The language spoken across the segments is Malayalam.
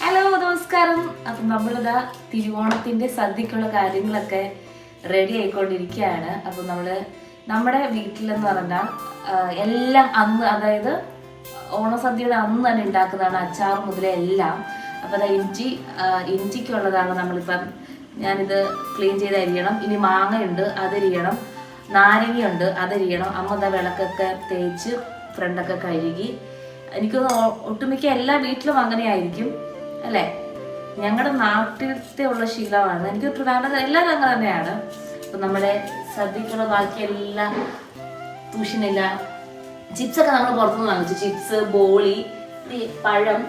ഹലോ നമസ്കാരം. അപ്പം നമ്മളിതാ തിരുവോണത്തിന്റെ സദ്യക്കുള്ള കാര്യങ്ങളൊക്കെ റെഡി ആയിക്കൊണ്ടിരിക്കുകയാണ്. അപ്പം നമ്മൾ നമ്മുടെ വീട്ടിലെന്ന് പറഞ്ഞാൽ എല്ലാം അന്ന് അതായത് ഓണസദ്യയുടെ അന്ന് തന്നെ ഉണ്ടാക്കുന്നതാണ് അച്ചാർ മുതലേ എല്ലാം. അപ്പം അതാ ഇഞ്ചി ഇഞ്ചിക്കുള്ളതാണ് നമ്മളിപ്പം ഞാനിത് ക്ലീൻ ചെയ്ത് അരിയണം. ഇനി മാങ്ങയുണ്ട് അതരിയണം. നാരങ്ങയുണ്ട് അതരിയണം. അമ്മ വിളക്കൊക്കെ തേച്ച് ഫ്രണ്ടൊക്കെ കഴുകി എനിക്ക് ഒട്ടുമിക്ക എല്ലാ വീട്ടിലും അങ്ങനെ ആയിരിക്കും അല്ലേ? ഞങ്ങളുടെ നാട്ടിലത്തെ ഉള്ള ശീലമാണ്. എനിക്ക് ട്രിവാൻഡ്രം എല്ലാവരും അങ്ങനെ തന്നെയാണ്. അപ്പൊ നമ്മുടെ സദ്യക്കുള്ള ബാക്കി എല്ലാ ട്യൂഷനില്ല ചിപ്സൊക്കെ നമ്മൾ പുറത്തുനിന്ന് വാങ്ങിച്ചു. ചിപ്സ് ബോളി പഴം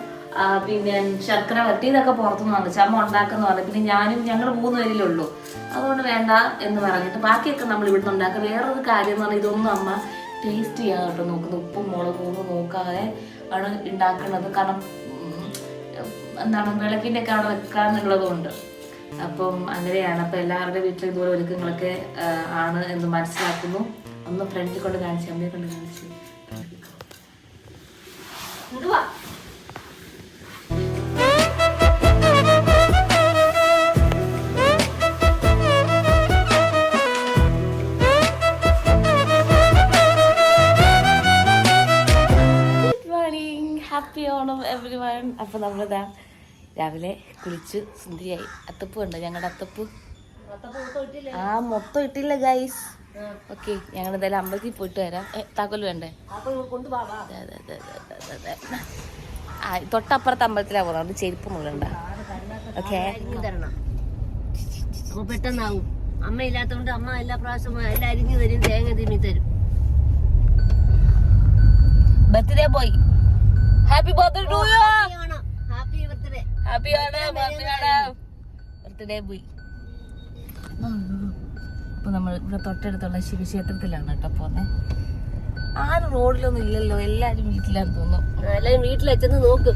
പിന്നെ ശർക്കര വട്ടി ഇതൊക്കെ പുറത്തുനിന്ന് വാങ്ങിച്ചു. അമ്മ ഉണ്ടാക്കുന്ന പറഞ്ഞു. പിന്നെ ഞാനും ഞങ്ങൾ മൂന്ന് പേരിലേ ഉള്ളൂ അതുകൊണ്ട് വേണ്ട എന്ന് പറഞ്ഞിട്ട് ബാക്കിയൊക്കെ നമ്മൾ ഇവിടുന്ന് ഉണ്ടാക്കുക. വേറൊരു കാര്യം എന്ന് പറഞ്ഞാൽ ഇതൊന്നും അമ്മ ടേസ്റ്റ് ചെയ്യാൻ കേട്ടോ നോക്കുന്നത്. ഉപ്പും മുളകും നോക്കാതെ ആണ് ഉണ്ടാക്കുന്നത് കാരണം എന്താണ് വിളക്കിന്റെ ഒക്കെ അവിടെ വെക്കാന്നുള്ളത് കൊണ്ട്. അപ്പം അങ്ങനെയാണ്. അപ്പം എല്ലാവരുടെ വീട്ടിലും ഇതുപോലെ ഒരുക്കങ്ങളൊക്കെ ആണ് എന്ന് മനസ്സിലാക്കുന്നു. ഒന്ന് ഫ്രണ്ടിൽ കൊണ്ട് കാണിച്ചു അമ്മയെ കൊണ്ട് കാണിച്ചു. അപ്പോൾ നമ്മളിതാ രാവിലെ കുളിച്ച് സുന്ദരിയായി. അത്തപ്പൂ ഉണ്ടോ ഞങ്ങളുടെ അത്തപ്പൂ. ആ മൊത്തം ഇട്ടില്ല ഗൈസ് ഓക്കെ ഞങ്ങൾ എന്തായാലും അമ്പലത്തിൽ പോയിട്ട് വരാം. താക്കോൽ താക്കോൽ വേണ്ടേ? അതെ, അതെ, അതെ, അതെ, അതെ. ആ തൊട്ടപ്പുറത്ത് അമ്പലത്തിലാ പോകുന്നത് അവിടെ ചെരുപ്പ് മുള്ളണ്ട. ഓക്കെ. പെട്ടെന്നാവും. അമ്മ ഇല്ലാത്തതുകൊണ്ട് അമ്മ എല്ലാ പ്രാവശ്യം എല്ലാം അരിഞ്ഞു തരും തേങ്ങ തിന്നി തരും. Birthday boy happy birthday to you birthday happy Onam happy Onam birthday boy ഇപ്പൊ നമ്മൾ ഇവിടെ തൊട്ടടുത്തുള്ള ശിവക്ഷേത്രത്തിലാണ് കേട്ടോ പോന്നെ. ആരും റോഡിലൊന്നും ഇല്ലല്ലോ എല്ലാരും വീട്ടിലാന്ന് തോന്നുന്നു. എല്ലാരും വീട്ടിലെത്തുന്നു നോക്ക്.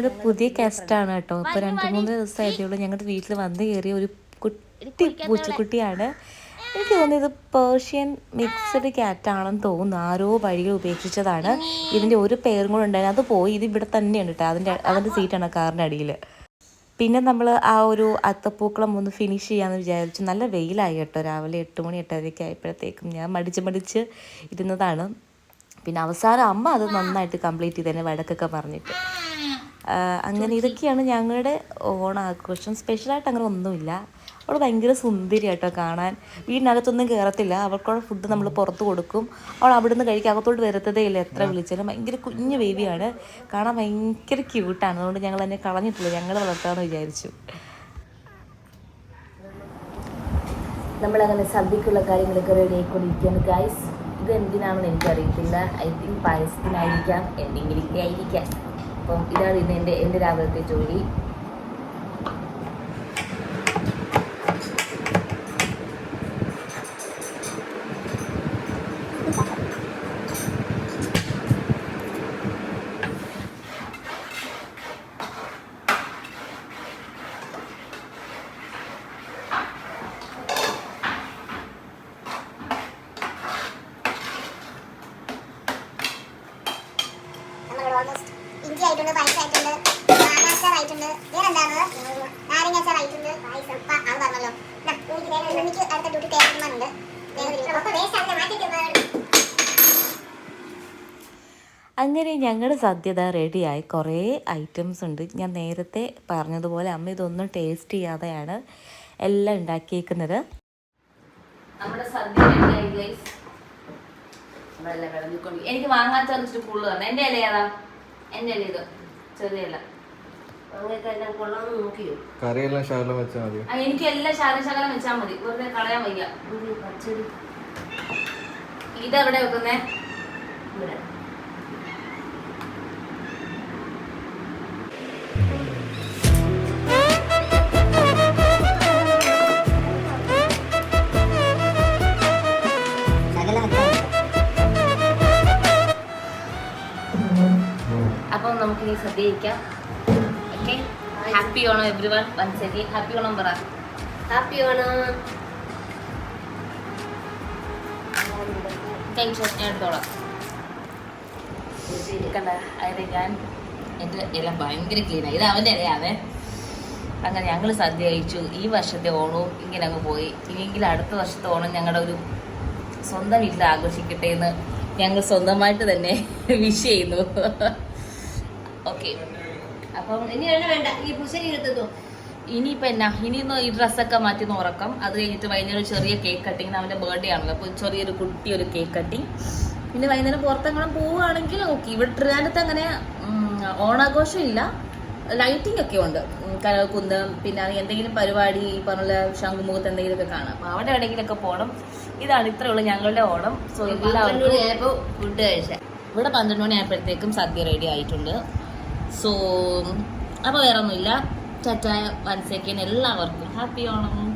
ഞങ്ങളുടെ പുതിയ കെസ്റ്റാണ് കേട്ടോ. ഇപ്പൊ രണ്ട് മൂന്ന് ദിവസമായിട്ടുള്ളൂ ഞങ്ങളുടെ വീട്ടിൽ വന്ന് കയറിയ ഒരു കുട്ടി പൂച്ചക്കുട്ടിയാണ്. എനിക്ക് തോന്നുന്നു ഇത് പേർഷ്യൻ മിക്സഡ് ക്യാറ്റ് ആണെന്ന് തോന്നുന്നു. ആരോ വഴികൾ ഉപേക്ഷിച്ചതാണ്. ഇതിന്റെ ഒരു പേരും കൂടെ ഉണ്ടായിരുന്നു. അത് പോയി. ഇത് ഇവിടെ തന്നെയാണ് കേട്ടോ. അതിന്റെ അതിന്റെ സീറ്റാണ് കാറിന്റെ അടിയിൽ പിന്നെ നമ്മൾ ആ ഒരു അത്തപ്പൂക്കളം ഒന്ന് ഫിനിഷ് ചെയ്യാമെന്ന് വിചാരിച്ചു. നല്ല വെയിലായി കേട്ടോ. രാവിലെ എട്ട് മണി എട്ടരയ്ക്ക് ആയപ്പോഴത്തേക്കും ഞാൻ മടിച്ച് മടിച്ച് ഇരുന്നതാണ്. പിന്നെ അവസാനം അമ്മ അത് നന്നായിട്ട് കംപ്ലീറ്റ് ചെയ്തതിനെ വഴക്കൊക്കെ പറഞ്ഞിട്ട്. അങ്ങനെ ഇതൊക്കെയാണ് ഞങ്ങളുടെ ഓണാഘോഷം സ്പെഷ്യലായിട്ട് അങ്ങനെ ഒന്നുമില്ല. അവൾ ഭയങ്കര സുന്ദരി കേട്ടോ കാണാൻ. വീടിനകത്തൊന്നും കയറത്തില്ല അവൾക്കുള്ള ഫുഡ് നമ്മൾ പുറത്ത് കൊടുക്കും. അവൾ അവിടെ നിന്ന് കഴിക്കാൻ അകത്തോട്ട് വരത്തതേ ഇല്ല. എത്ര വിളിച്ചാലും. ഭയങ്കര കുഞ്ഞു ബേബിയാണ് കാണാൻ ഭയങ്കര ക്യൂട്ടാണ് അതുകൊണ്ട് ഞങ്ങൾ തന്നെ കളഞ്ഞിട്ടില്ല. ഞങ്ങൾ വളർത്താമെന്ന് വിചാരിച്ചു. നമ്മളങ്ങനെ സദ്യക്കുള്ള കാര്യങ്ങളൊക്കെ റെഡി ആയിക്കൊണ്ടിരിക്കുകയാണ് ഗൈസ് ഇത് എന്തിനാണെന്ന് എനിക്കറിയത്തില്ല. ഐ തിങ്ക് പായസത്തിനായിരിക്കാം. എന്തെങ്കിലുമൊക്കെ ആയിരിക്കാം. അപ്പം ഇതാണ് ഇന്ന് എന്റെ എന്റെ രാവിലത്തെ ജോലി. ഇഞ്ചി ആയിട്ടുണ്ട് പൈസ ആയിട്ടുണ്ട് മാങ്ങാച്ചാർ ആയിട്ടുണ്ട് വേറെ എന്താണ് നാരങ്ങാച്ചാർ ആയിട്ടുണ്ട്. പായസം അത് പറഞ്ഞല്ലോ. എനിക്ക് അടുത്ത ഡ്യൂട്ടി തേടുന്നുണ്ട് അങ്ങനെ ഞങ്ങളുടെ സദ്യത റെഡിയായി. കുറേ ഐറ്റംസ് ഉണ്ട്. ഞാൻ നേരത്തെ പറഞ്ഞതുപോലെ അമ്മ ഇതൊന്നും ടേസ്റ്റ് ചെയ്യാതെയാണ് എല്ലാം ഉണ്ടാക്കിയേക്കുന്നത്. നമ്മുടെ സദ്യ റെഡിയായി ഗൈസ് നമ്മളെല്ലാം വിളഞ്ഞിക്കൊണ്ട് എനിക്ക് വാങ്ങാത്ത വെച്ചിട്ട് ഫുള്ള് തന്നെ എന്റെ ഇല ഏതാ? ഇല ഇത് ചെറിയ ഇല അങ്ങനെയൊക്കെ എല്ലാം കറിയെല്ലാം ശകലം വെച്ചാൽ മതി. എനിക്ക് എല്ലാം ശകലം ശകലം വെച്ചാൽ മതി. വെറുതെ കളയാൻ വയ്യ. ഇതെവിടെ വെക്കുന്നേ? ഇവിടെ. സദ്യ ശ്രദ്ധിക്കാം. Okay happy Onam every one once again happy Onam പറ. ഹാപ്പി ഓണം. കഴിച്ചോ ഞാൻ എടുത്തോളാം. കണ്ട? അതിന് ഞാൻ എന്റെ ഇല ഭയങ്കര ക്ലീനായി ഇത് അവന്റെ ഇലയാണേ. അങ്ങനെ ഞങ്ങൾ സദ്യ കഴിച്ചു ഈ വർഷത്തെ ഓണവും ഇങ്ങനെ അങ്ങ് പോയി. ഇനിയെങ്കിലും അടുത്ത വർഷത്തെ ഓണം ഞങ്ങളുടെ ഒരു സ്വന്തം വീട്ടിൽ ആഘോഷിക്കട്ടെ എന്ന് ഞങ്ങൾ സ്വന്തമായിട്ട് തന്നെ വിഷ് ചെയ്യുന്നു. ഓക്കെ അപ്പം ഇനി വേണ്ട വേണ്ട. ഈ പുശരി എടുത്തോ? ഇനിയിപ്പോൾ എന്നാ? ഇനിയൊന്ന് ഈ ഡ്രസ്സൊക്കെ മാറ്റി ഉറക്കം. അത് കഴിഞ്ഞിട്ട് വൈകുന്നേരം ചെറിയ കേക്ക് കട്ടിങ് അവന്റെ ബർത്ത്ഡേ ആണല്ലോ. അപ്പോൾ ചെറിയൊരു കുട്ടി ഒരു കേക്ക് കട്ടിങ് പിന്നെ വൈകുന്നേരം പുറത്തെങ്ങാനും പോവുകയാണെങ്കിൽ ഓക്കെ ഇവിടെ ട്രിവാൻഡത്ത് അങ്ങനെ ഓണാഘോഷം ഇല്ല. ലൈറ്റിംഗ് ഒക്കെ ഉണ്ട്. ഉം, പിന്നെ എന്തെങ്കിലും പരിപാടി ഈ പറഞ്ഞ ശംഖുമുഖത്ത് എന്തെങ്കിലുമൊക്കെ കാണാം. അപ്പോൾ അവിടെ എവിടെയെങ്കിലുമൊക്കെ പോകണം ഇതാണ് ഇത്രയേ ഉള്ളൂ ഞങ്ങളുടെ ഓണം. സോ എല്ലാവർക്കും ഫുഡ് കഴിച്ച. ഇവിടെ പന്ത്രണ്ട് മണി ആയപ്പോഴത്തേക്കും സദ്യ റെഡി ആയിട്ടുണ്ട്. സോ അപ്പോൾ വേറെ ഒന്നുമില്ല ചച്ചായ വൺ സെക്കൻഡ് എല്ലാവർക്കും ഹാപ്പി ഓണം